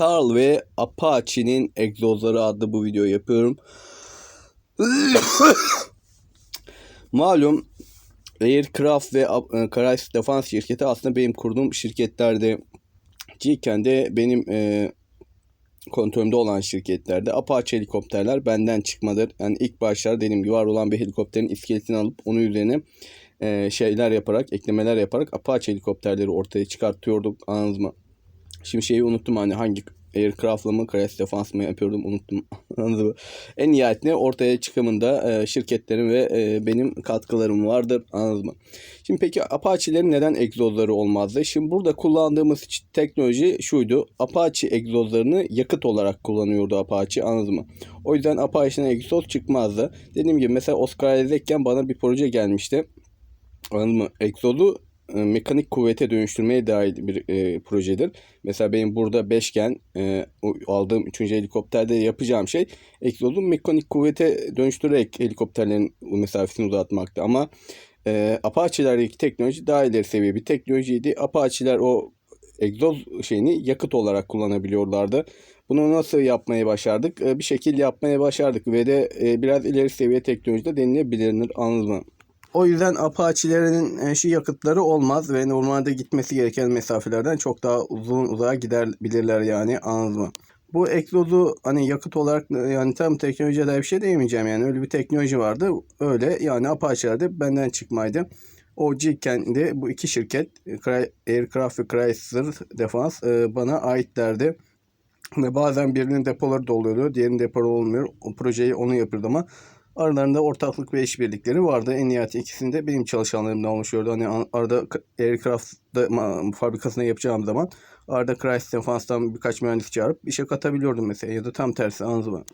Carl ve Apache'nin egzozları adlı bu videoyu yapıyorum. Malum Aircraft ve e, Chrysler Defense şirketi aslında benim kurduğum şirketlerde Ciken de benim e, kontrolümde olan şirketlerde Apache helikopterler benden çıkmadır. Yani ilk başlar dediğim gibi var olan bir helikopterin iskeletini alıp onun üzerine e, şeyler yaparak, eklemeler yaparak Apache helikopterleri ortaya çıkartıyorduk. Anladınız mı? Şimdi şeyi unuttum hani hangi Aircraft'la mı Crash Defense mı yapıyordum unuttum. En nihayetinde ortaya çıkımında e, şirketlerin ve e, benim katkılarım vardır. Anladın mı? Şimdi peki Apache'lerin neden egzozları olmazdı? Şimdi burada kullandığımız teknoloji şuydu. Apache egzozlarını yakıt olarak kullanıyordu Apache anladın mı? O yüzden Apache'nin egzoz çıkmazdı. Dediğim gibi mesela Oscar Isaac'ken bana bir proje gelmişti. Anladın mı? Egzozu mekanik kuvvete dönüştürmeye dair bir e, projedir. Mesela benim burada beşgen e, aldığım 3. helikopterde yapacağım şey egzozu mekanik kuvvete dönüştürerek helikopterlerin mesafesini uzatmaktı. Ama e, Apache'lerdeki teknoloji daha ileri seviye bir teknolojiydi. Apache'ler o egzoz şeyini yakıt olarak kullanabiliyorlardı. Bunu nasıl yapmayı başardık? E, bir şekilde yapmaya başardık ve de e, biraz ileri seviye teknolojide denilebilir anladınız mı? O yüzden Apache'lerin e, şu yakıtları olmaz ve normalde gitmesi gereken mesafelerden çok daha uzun uzağa gidebilirler yani anladınız mı? Bu egzozu hani yakıt olarak yani tam teknolojiye dair bir şey diyemeyeceğim yani öyle bir teknoloji vardı. Öyle yani Apache'lerde benden çıkmaydı. O kendi bu iki şirket Aircraft ve Chrysler Defense e, bana aitlerdi. Ve bazen birinin depoları doluyordu, diğerinin depoları olmuyor. O projeyi onu yapıyordu ama Aralarında ortaklık ve işbirlikleri vardı. En nihayet ikisinde benim çalışanlarımdan oluşuyordu. Hani arada Aircraft fabrikasına yapacağım zaman arada Chrysler Defense'dan birkaç mühendis çağırıp işe katabiliyordum mesela ya da tam tersi mı?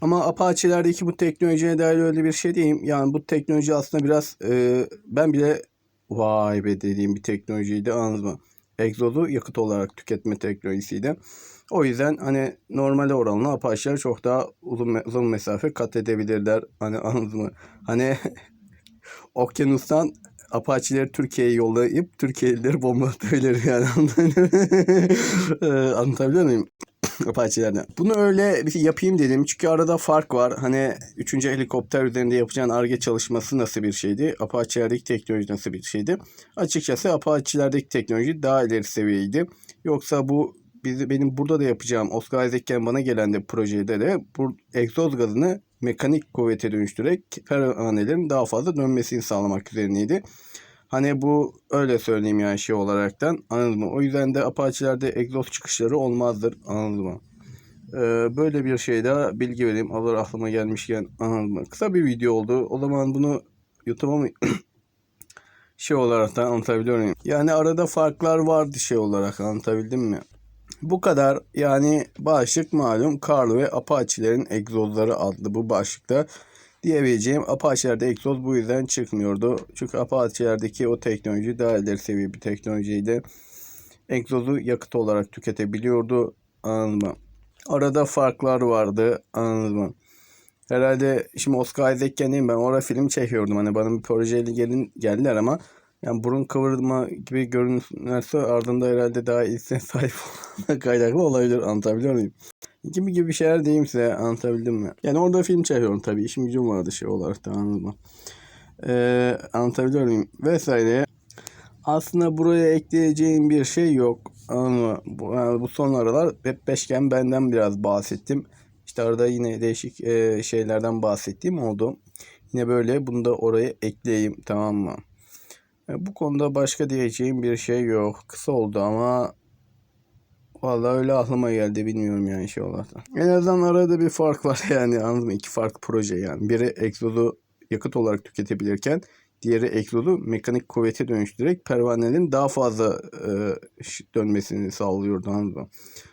Ama Apache'lerdeki bu teknolojiye dair öyle bir şey diyeyim. Yani bu teknoloji aslında biraz e, ben bile vay be dediğim bir teknolojiydi mı? Egzozu yakıt olarak tüketme teknolojisiydi. O yüzden hani normale oranla Apache'ler çok daha uzun, uzun mesafe kat edebilirler. Hani anladın mı? Hani okyanustan Apache'leri Türkiye'ye yollayıp Türkiye'lileri bombalatabilir yani. Anlatabiliyor muyum? Apache'lerden. Bunu öyle bir şey yapayım dedim. Çünkü arada fark var. Hani 3. helikopter üzerinde yapacağın ARGE çalışması nasıl bir şeydi? Apache'lerdeki teknoloji nasıl bir şeydi? Açıkçası Apache'lerdeki teknoloji daha ileri seviyeydi. Yoksa bu biz, benim burada da yapacağım Oscar Isaac'ken bana gelen de projede de bu egzoz gazını mekanik kuvvete dönüştürerek pervanelerin daha fazla dönmesini sağlamak üzerineydi. Hani bu öyle söyleyeyim yani şey olaraktan anladın mı? O yüzden de Apache'lerde egzoz çıkışları olmazdır anladın mı? Ee, böyle bir şey daha bilgi vereyim. Allah aklıma gelmişken anladın mı? Kısa bir video oldu. O zaman bunu YouTube'a mı şey olarak da anlatabiliyor muyum? Yani arada farklar vardı şey olarak anlatabildim mi? Bu kadar yani başlık malum Carl ve Apache'lerin egzozları adlı bu başlıkta diyebileceğim Apache'lerde egzoz bu yüzden çıkmıyordu. Çünkü Apache'lerdeki o teknoloji daha ileri seviye bir teknolojiydi. Egzozu yakıt olarak tüketebiliyordu. Anladın mı? Arada farklar vardı. Anladın mı? Herhalde şimdi Oscar Isaac'ken ben orada film çekiyordum. Hani bana bir projeyle gelin, geldiler ama yani burun kıvırma gibi görünürse ardında herhalde daha iyisine sahip olma kaynaklı olabilir. Anlatabiliyor muyum? Gibi gibi şeyler diyeyim size anlatabildim mi? Yani orada film çekiyorum tabii. İşim gücüm vardı şey olarak da anladın mı? Ee, anlatabiliyor muyum? Vesaire. Aslında buraya ekleyeceğim bir şey yok. Ama bu, yani bu son aralar hep beşgen benden biraz bahsettim. İşte arada yine değişik e, şeylerden bahsettiğim oldu. Yine böyle bunu da oraya ekleyeyim tamam mı? E, bu konuda başka diyeceğim bir şey yok. Kısa oldu ama Vallahi öyle aklıma geldi bilmiyorum yani şey olarak. En azından arada bir fark var yani anladın mı? İki farklı proje yani. Biri egzozu yakıt olarak tüketebilirken diğeri egzozu mekanik kuvvete dönüştürerek pervanelerin daha fazla e, dönmesini sağlıyordu anladın mı?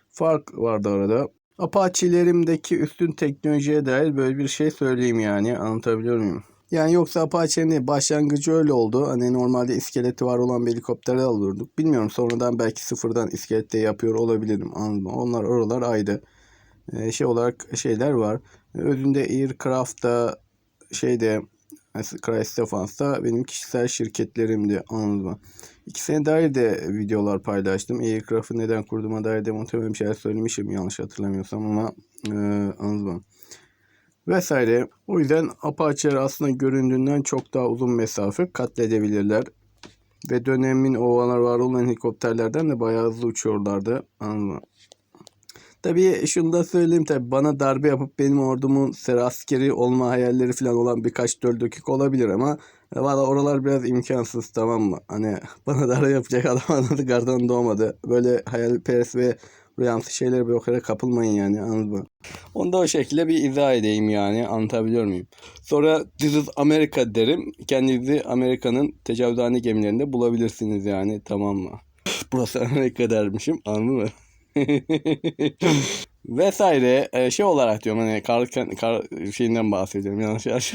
Fark vardı arada. Apache'lerimdeki üstün teknolojiye dair böyle bir şey söyleyeyim yani anlatabiliyor muyum? Yani yoksa Apache'nin başlangıcı öyle oldu. Hani normalde iskeleti var olan bir helikoptere alıyorduk. Bilmiyorum sonradan belki sıfırdan iskelette yapıyor olabilirim. Anladın? Onlar oralar ayrı. Ee, şey olarak şeyler var. Özünde Aircraft'ta şeyde Chrysler Defance'da benim kişisel şirketlerimdi anladın mı? İkisine dair de videolar paylaştım. Aircraft'ı neden kurduğuma dair de muhtemelen bir şeyler söylemişim yanlış hatırlamıyorsam ama e, anladım. Vesaire. O yüzden Apache'ler aslında göründüğünden çok daha uzun mesafe katledebilirler. Ve dönemin o var olan helikopterlerden de bayağı hızlı uçuyorlardı. Anladın? Tabii şunu da söyleyeyim tabii bana darbe yapıp benim ordumun sera askeri olma hayalleri falan olan birkaç döl dakika olabilir ama e, valla oralar biraz imkansız tamam mı? Hani bana darbe yapacak adam anladı gardan doğmadı. Böyle hayalperest ve rüyamsı şeylere bir o kadar kapılmayın yani anladın mı? Onu da o şekilde bir izah edeyim yani anlatabiliyor muyum? Sonra This is America derim. Kendinizi Amerika'nın tecavüzhane gemilerinde bulabilirsiniz yani tamam mı? Burası Amerika dermişim anladın mı? Vesaire e, şey olarak diyorum hani kar, kar şeyinden bahsediyorum yanlış yanlış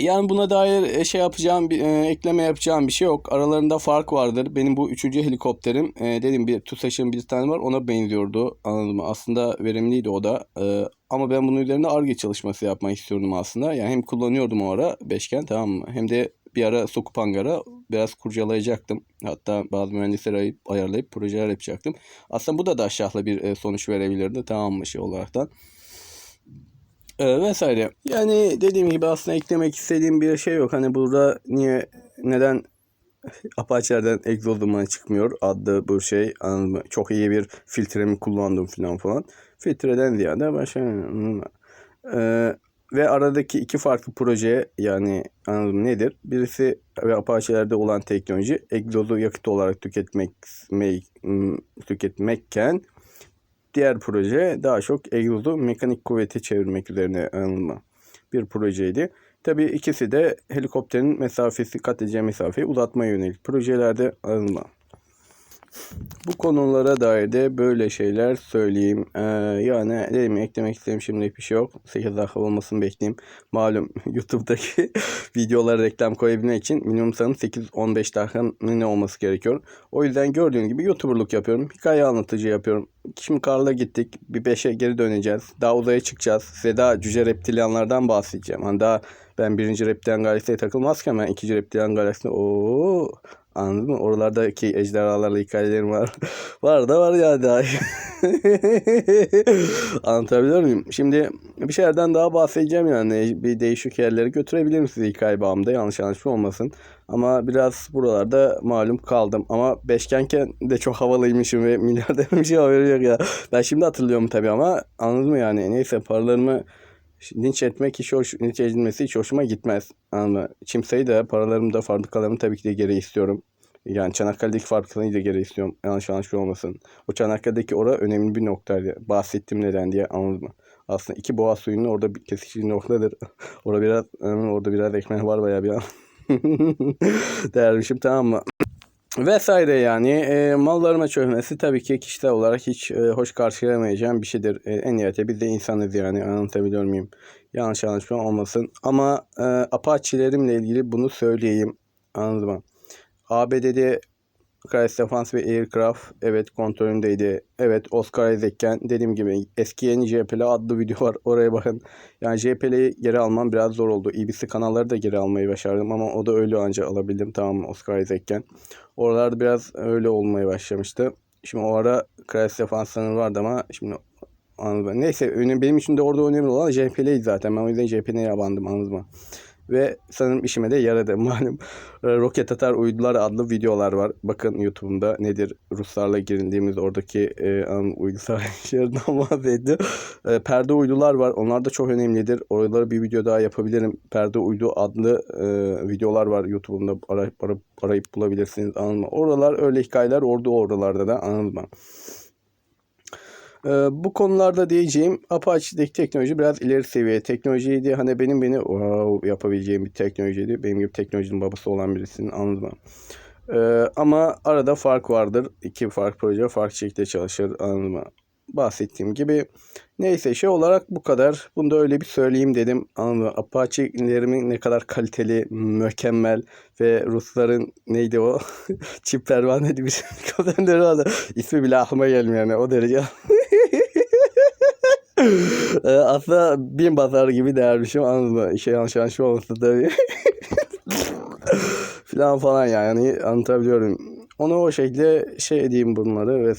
Yani buna dair e, şey yapacağım, bir, e, ekleme yapacağım bir şey yok. Aralarında fark vardır. Benim bu üçüncü helikopterim, e, dedim bir TUSAŞ'ın bir tane var, ona benziyordu. Anladın? Aslında verimliydi o da. E, ama ben bunun üzerine ARGE çalışması yapmak istiyordum aslında. Yani hem kullanıyordum o ara beşgen tamam mı? Hem de bir ara sokup hangara biraz kurcalayacaktım. Hatta bazı mühendisleri ayıp, ayarlayıp projeler yapacaktım. Aslında bu da da aşağılı bir e, sonuç verebilirdi tamam mı şey olaraktan. Ee, vesaire. Yani dediğim gibi aslında eklemek istediğim bir şey yok. Hani burada niye neden Apache'lerden egzoz dumanı çıkmıyor adlı bu şey anladın? Çok iyi bir filtremi kullandım falan falan. Filtreden ziyade başka ee, ve aradaki iki farklı proje yani anladım nedir? Birisi ve Apache'lerde olan teknoloji egzozu yakıt olarak tüketmek tüketmekken Diğer proje daha çok egzozu mekanik kuvvete çevirmek üzerine anılma bir projeydi. Tabii ikisi de helikopterin mesafesi kat edeceği mesafeyi uzatmaya yönelik projelerde alınma. Bu konulara dair de böyle şeyler söyleyeyim. Ee, yani dedim eklemek istediğim şimdi bir şey yok. 8 dakika olmasını bekleyeyim. Malum YouTube'daki videolara reklam koyabilmek için minimum sanırım 8-15 dakikanın ne olması gerekiyor. O yüzden gördüğün gibi YouTuber'lık yapıyorum. Hikaye anlatıcı yapıyorum. Şimdi Karl'a gittik. Bir 5'e geri döneceğiz. Daha uzaya çıkacağız. Size daha cüce reptilyanlardan bahsedeceğim. Hani daha ben birinci reptilyan galaksiye takılmazken ben ikinci reptilyan galakside ooo Anladın mı? Oralardaki ejderhalarla hikayelerim var. var da var ya daha. Anlatabiliyor muyum? Şimdi bir şeylerden daha bahsedeceğim yani. Bir değişik yerlere götürebilirim sizi hikaye bağımda. Yanlış anlaşma olmasın. Ama biraz buralarda malum kaldım. Ama beşgenken de çok havalıymışım ve milyarderim bir haberi yok ya. Ben şimdi hatırlıyorum tabii ama anladın mı yani? Neyse paralarımı linç etmek hiç hoş, linç edilmesi hiç hoşuma gitmez. Ama kimseyi de paralarımı da fabrikalarımı tabii ki de geri istiyorum. Yani Çanakkale'deki fabrikalarını da geri istiyorum. Yanlış anlaşılma olmasın. O Çanakkale'deki ora önemli bir noktaydı. Bahsettim neden diye anladın mı? Aslında iki boğa suyunun orada bir kesiştiği noktadır. orada biraz orada biraz ekmek var bayağı bir an. Dermişim tamam mı? Vesaire yani e, mallarıma çökmesi tabii ki kişisel olarak hiç e, hoş karşılayamayacağım bir şeydir. E, en nihayetinde biz de insanız yani anlatabiliyor muyum? Yanlış anlaşma olmasın. Ama e, Apache'lerimle ilgili bunu söyleyeyim. Anladın mı? ABD'de Crash Defense ve Aircraft evet kontrolündeydi. Evet Oscar Isaac'ken dediğim gibi eski yeni JPL adlı video var oraya bakın. Yani JPL'yi geri almam biraz zor oldu. EBC kanalları da geri almayı başardım ama o da öyle ancak alabildim tamam mı Oscar Isaac'ken. Oralarda biraz öyle olmaya başlamıştı. Şimdi o ara Crash Defense'ların vardı ama şimdi anladım. Neyse benim için de orada önemli olan JPL'ydi zaten. Ben o yüzden JPL'ye abandım anladın mı? Ve sanırım işime de yaradı. Malum e, roket atar uydular adlı videolar var. Bakın YouTube'umda nedir Ruslarla girildiğimiz oradaki e, uydu savaşlarından bahsetti. E, perde uydular var. Onlar da çok önemlidir. Oraları bir video daha yapabilirim. Perde uydu adlı e, videolar var YouTube'umda arayıp, arayıp, arayıp bulabilirsiniz. Anladın Oralar öyle hikayeler ordu oralarda da? Ee, bu konularda diyeceğim Apache'deki teknoloji biraz ileri seviye teknolojiydi. Hani benim beni wow, yapabileceğim bir teknolojiydi. Benim gibi teknolojinin babası olan birisinin anladın mı? Ee, ama arada fark vardır. İki fark proje farklı şekilde çalışır anladın mı? bahsettiğim gibi. Neyse şey olarak bu kadar. Bunu da öyle bir söyleyeyim dedim. Anladın Apache'lerimin ne kadar kaliteli, mükemmel ve Rusların neydi o? Çip pervaneli bir vardı. İsmi bile aklıma gelmiyor yani o derece. Ee, aslında bin basar gibi dermişim anladın mı? Şey yanlış yanlış olmasın tabii. falan falan yani anlatabiliyorum. Onu o şekilde şey edeyim bunları ve